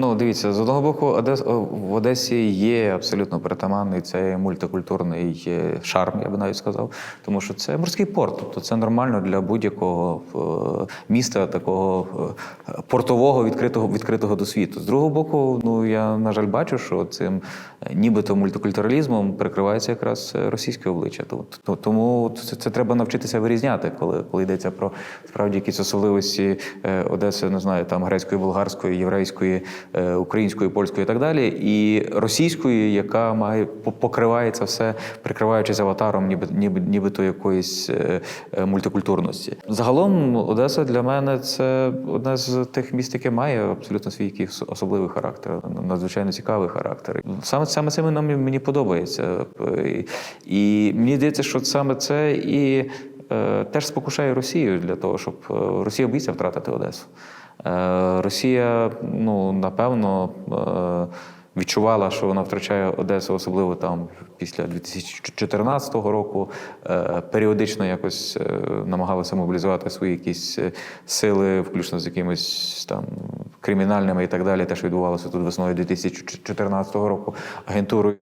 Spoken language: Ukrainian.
Ну, дивіться, з одного боку, Одес, в Одесі є абсолютно притаманний цей мультикультурний е, шарм, я би навіть сказав, тому що це морський порт. Тобто це нормально для будь-якого е, міста такого е, портового відкритого відкритого до світу. З другого боку, ну я на жаль бачу, що цим е, нібито мультикультуралізмом прикривається якраз е, російське обличчя. Тому це, це треба навчитися вирізняти, коли, коли йдеться про справді якісь особливості е, Одеси, не знаю, там грецької, болгарської, єврейської, е, української, польської і так далі, і російської, яка має по- покриває це все, прикриваючись аватаром, ніби ніби нібито якоїсь е, е, мультикультурності. Загалом Одеса для мене це одне з тих міст, яке має абсолютно свій якийсь особливий характер, надзвичайно цікавий характер. Саме саме це мені, подобається. І мені здається, що саме це і теж спокушає Росію для того, щоб Росія боїться втратити Одесу. Е, Росія, ну напевно, е, відчувала, що вона втрачає Одесу, особливо там після 2014 року. Е, Періодично якось намагалася мобілізувати свої якісь сили, включно з якимись там кримінальними і так далі. Те, що відбувалося тут весною 2014 року агентурою.